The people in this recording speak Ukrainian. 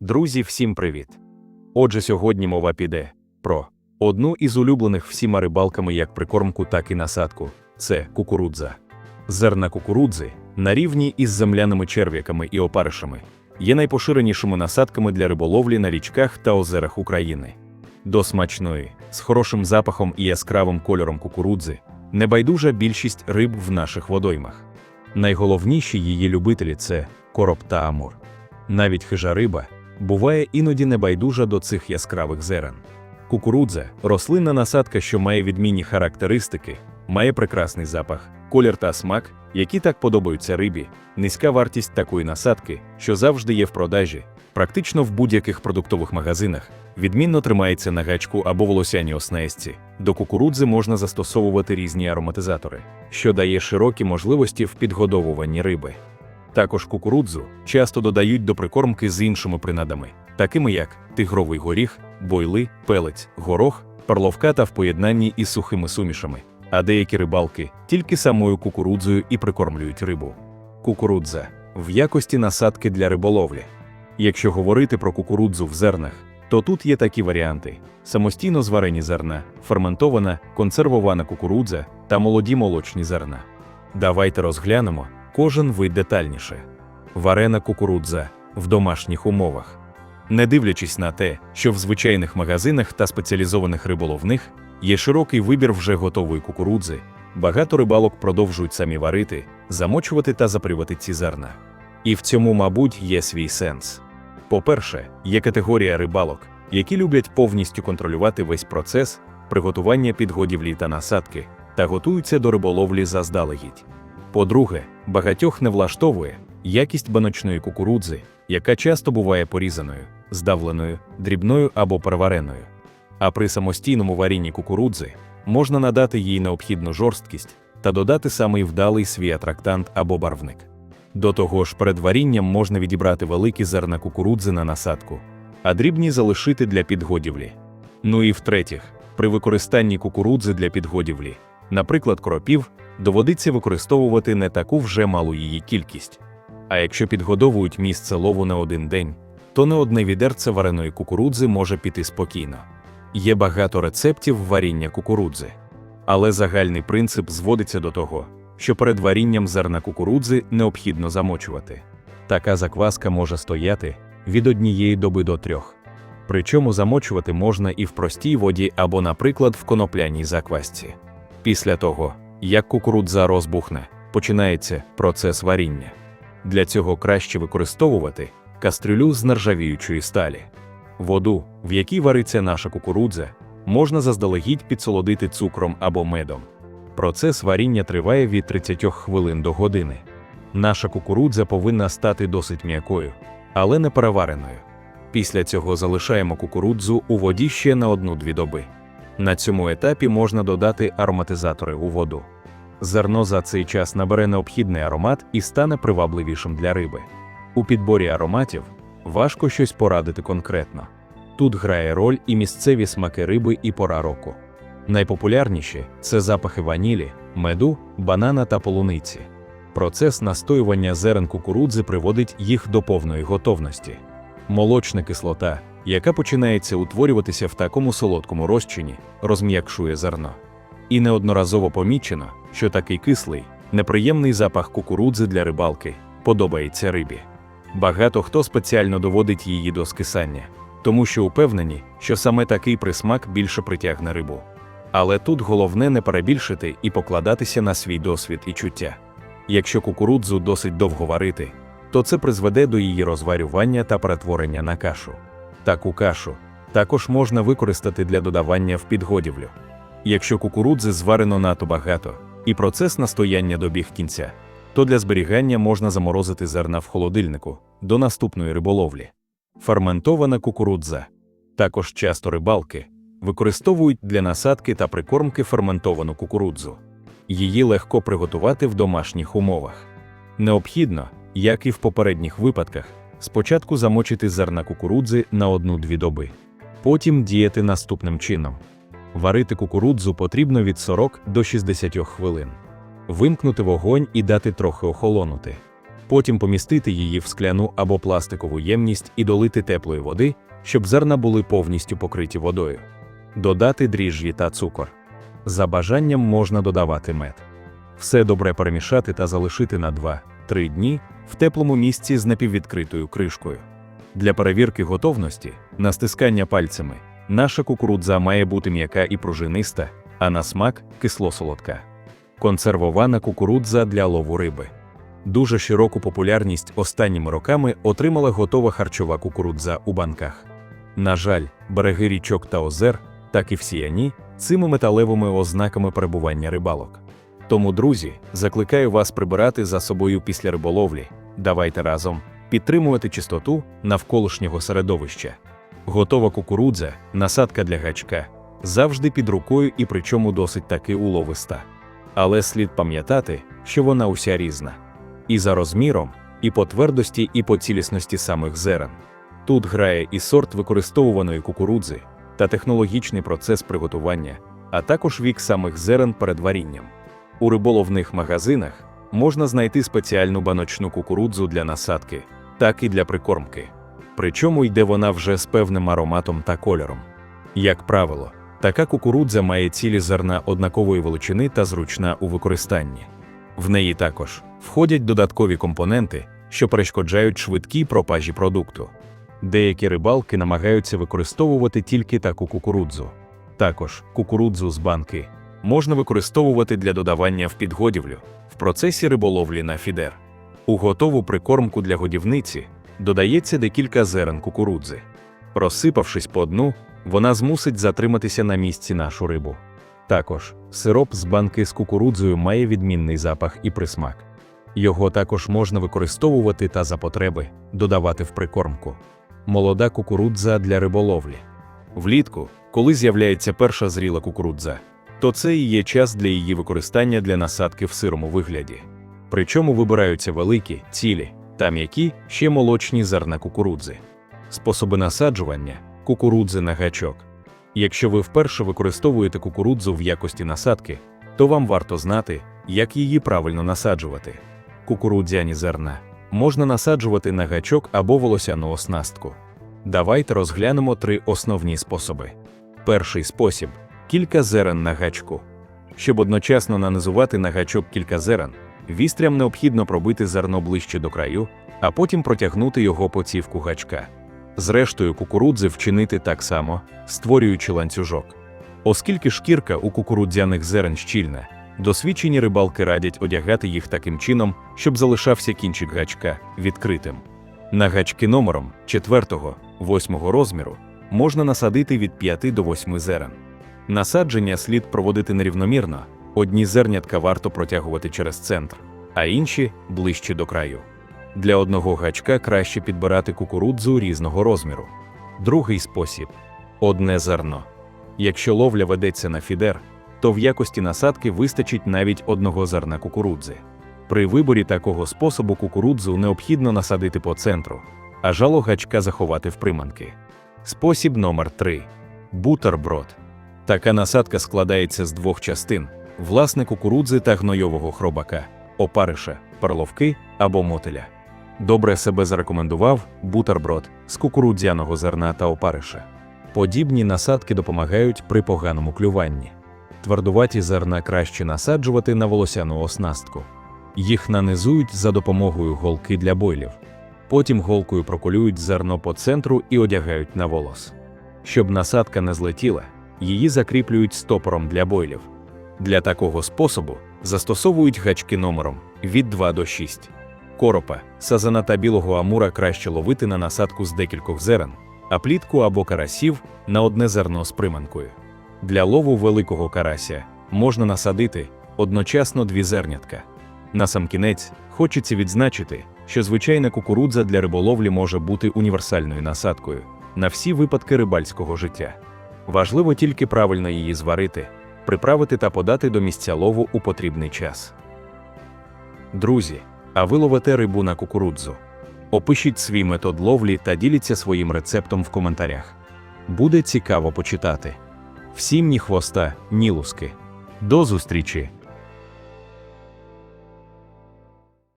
Друзі, всім привіт! Отже, сьогодні мова піде про одну із улюблених всіма рибалками як прикормку, так і насадку це кукурудза. Зерна кукурудзи на рівні із земляними черв'яками і опаришами є найпоширенішими насадками для риболовлі на річках та озерах України. До смачної, з хорошим запахом і яскравим кольором кукурудзи небайдужа більшість риб в наших водоймах. Найголовніші її любителі це короб та амур. Навіть хижа риба буває іноді небайдужа до цих яскравих зерен. Кукурудза рослинна насадка, що має відмінні характеристики, має прекрасний запах, колір та смак, які так подобаються рибі, низька вартість такої насадки, що завжди є в продажі, практично в будь-яких продуктових магазинах, відмінно тримається на гачку або волосяній оснастці. До кукурудзи можна застосовувати різні ароматизатори, що дає широкі можливості в підгодовуванні риби. Також кукурудзу часто додають до прикормки з іншими принадами, такими як тигровий горіх, бойли, пелець, горох, перловка та в поєднанні із сухими сумішами. А деякі рибалки тільки самою кукурудзою і прикормлюють рибу. Кукурудза в якості насадки для риболовлі. Якщо говорити про кукурудзу в зернах, то тут є такі варіанти: самостійно зварені зерна, ферментована, консервована кукурудза та молоді молочні зерна. Давайте розглянемо кожен вид детальніше. Варена кукурудза в домашніх умовах. Не дивлячись на те, що в звичайних магазинах та спеціалізованих риболовних є широкий вибір вже готової кукурудзи, багато рибалок продовжують самі варити, замочувати та запрівати ці зерна. І в цьому, мабуть, є свій сенс. По-перше, є категорія рибалок, які люблять повністю контролювати весь процес приготування підгодівлі та насадки та готуються до риболовлі заздалегідь. По-друге, багатьох не влаштовує якість баночної кукурудзи, яка часто буває порізаною, здавленою, дрібною або перевареною. А при самостійному варінні кукурудзи можна надати їй необхідну жорсткість та додати самий вдалий свій атрактант або барвник. До того ж, перед варінням можна відібрати великі зерна кукурудзи на насадку, а дрібні залишити для підгодівлі. Ну і в-третіх, при використанні кукурудзи для підгодівлі, наприклад, кропів, доводиться використовувати не таку вже малу її кількість. А якщо підгодовують місце лову на один день, то не одне відерце вареної кукурудзи може піти спокійно. Є багато рецептів варіння кукурудзи. Але загальний принцип зводиться до того, що перед варінням зерна кукурудзи необхідно замочувати. Така закваска може стояти від однієї доби до трьох. Причому замочувати можна і в простій воді або, наприклад, в конопляній заквасці. Після того, як кукурудза розбухне, починається процес варіння. Для цього краще використовувати кастрюлю з нержавіючої сталі. Воду, в якій вариться наша кукурудза, можна заздалегідь підсолодити цукром або медом. Процес варіння триває від 30 хвилин до години. Наша кукурудза повинна стати досить м'якою, але не перевареною. Після цього залишаємо кукурудзу у воді ще на одну-дві доби. На цьому етапі можна додати ароматизатори у воду. Зерно за цей час набере необхідний аромат і стане привабливішим для риби. У підборі ароматів важко щось порадити конкретно. Тут грає роль і місцеві смаки риби і пора року. Найпопулярніші це запахи ванілі, меду, банана та полуниці. Процес настоювання зерен кукурудзи приводить їх до повної готовності. Молочна кислота, яка починається утворюватися в такому солодкому розчині, розм'якшує зерно. І неодноразово помічено, що такий кислий, неприємний запах кукурудзи для рибалки подобається рибі. Багато хто спеціально доводить її до скисання, тому що упевнені, що саме такий присмак більше притягне рибу. Але тут головне не перебільшити і покладатися на свій досвід і чуття. Якщо кукурудзу досить довго варити, то це призведе до її розварювання та перетворення на кашу. Таку кашу також можна використати для додавання в підгодівлю. Якщо кукурудзи зварено надто багато і процес настояння добіг кінця, то для зберігання можна заморозити зерна в холодильнику до наступної риболовлі. Ферментована кукурудза. Також часто рибалки використовують для насадки та прикормки ферментовану кукурудзу. Її легко приготувати в домашніх умовах. Необхідно, як і в попередніх випадках, спочатку замочити зерна кукурудзи на одну-дві доби. Потім діяти наступним чином. Варити кукурудзу потрібно від 40 до 60 хвилин. Вимкнути вогонь і дати трохи охолонути. Потім помістити її в скляну або пластикову ємність і долити теплої води, щоб зерна були повністю покриті водою. Додати дріжджі та цукор. За бажанням можна додавати мед. Все добре перемішати та залишити на 2-3 дні в теплому місці з напіввідкритою кришкою. Для перевірки готовності, на стискання пальцями, наша кукурудза має бути м'яка і пружиниста, а на смак кисло-солодка. Консервована кукурудза для лову риби. Дуже широку популярність останніми роками отримала готова харчова кукурудза у банках. На жаль, береги річок та озер, так і всіяні, цими металевими ознаками перебування рибалок. Тому, друзі, закликаю вас прибирати за собою після риболовлі. Давайте разом підтримувати чистоту навколишнього середовища. Готова кукурудза, насадка для гачка, завжди під рукою і причому досить таки уловиста. Але слід пам'ятати, що вона уся різна. І за розміром, і по твердості, і по цілісності самих зерен. Тут грає і сорт використовуваної кукурудзи, та технологічний процес приготування, а також вік самих зерен перед варінням. У риболовних магазинах можна знайти спеціальну баночну кукурудзу для насадки, так і для прикормки. Причому йде вона вже з певним ароматом та кольором. Як правило, така кукурудза має цілі зерна однакової величини та зручна у використанні. В неї також входять додаткові компоненти, що перешкоджають швидкій пропажі продукту. Деякі рибалки намагаються використовувати тільки таку кукурудзу. Також кукурудзу з банки можна використовувати для додавання в підгодівлю в процесі риболовлі на фідер. У готову прикормку для годівниці додається декілька зерен кукурудзи. Розсипавшись по дну, вона змусить затриматися на місці нашу рибу. Також сироп з банки з кукурудзою має відмінний запах і присмак. Його також можна використовувати та за потреби додавати в прикормку. Молода кукурудза для риболовлі. Влітку, коли з'являється перша зріла кукурудза, то це і є час для її використання для насадки в сирому вигляді. Причому вибираються великі, цілі та м'які ще молочні зерна кукурудзи. Способи насаджування кукурудзи на гачок. Якщо ви вперше використовуєте кукурудзу в якості насадки, то вам варто знати, як її правильно насаджувати. Кукурудзяні зерна можна насаджувати на гачок або волосяну оснастку. Давайте розглянемо три основні способи. Перший спосіб кілька зерен на гачку. Щоб одночасно нанизувати на гачок кілька зерен, вістрям необхідно пробити зерно ближче до краю, а потім протягнути його по цівку гачка. Зрештою, кукурудзи вчинити так само, створюючи ланцюжок. Оскільки шкірка у кукурудзяних зерен щільна, досвідчені рибалки радять одягати їх таким чином, щоб залишався кінчик гачка відкритим. На гачки номером 4-8 розміру можна насадити від 5 до 8 зерен. Насадження слід проводити нерівномірно, одні зернятка варто протягувати через центр, а інші ближче до краю. Для одного гачка краще підбирати кукурудзу різного розміру. Другий спосіб одне зерно. Якщо ловля ведеться на фідер, то в якості насадки вистачить навіть одного зерна кукурудзи. При виборі такого способу кукурудзу необхідно насадити по центру, а жало гачка заховати в приманки. Спосіб номер 3 бутерброд. Така насадка складається з двох частин: власне кукурудзи та гнойового хробака, опариша, перловки або мотиля. Добре себе зарекомендував бутерброд з кукурудзяного зерна та опариша. Подібні насадки допомагають при поганому клюванні. Твердуваті зерна краще насаджувати на волосяну оснастку. Їх нанизують за допомогою голки для бойлів. Потім голкою проколюють зерно по центру і одягають на волос. Щоб насадка не злетіла, її закріплюють стопором для бойлів. Для такого способу застосовують гачки номером від 2 до 6. Коропа, сазана та білого амура краще ловити на насадку з декількох зерен, а плітку або карасів на одне зерно з приманкою. Для лову великого карася можна насадити одночасно дві зернятка. Насамкінець хочеться відзначити, що звичайна кукурудза для риболовлі може бути універсальною насадкою на всі випадки рибальського життя. Важливо тільки правильно її зварити, приправити та подати до місця лову у потрібний час. Друзі, а ви ловите рибу на кукурудзу. Опишіть свій метод ловлі та діліться своїм рецептом в коментарях. Буде цікаво почитати. Всім ні хвоста, ні луски. До зустрічі!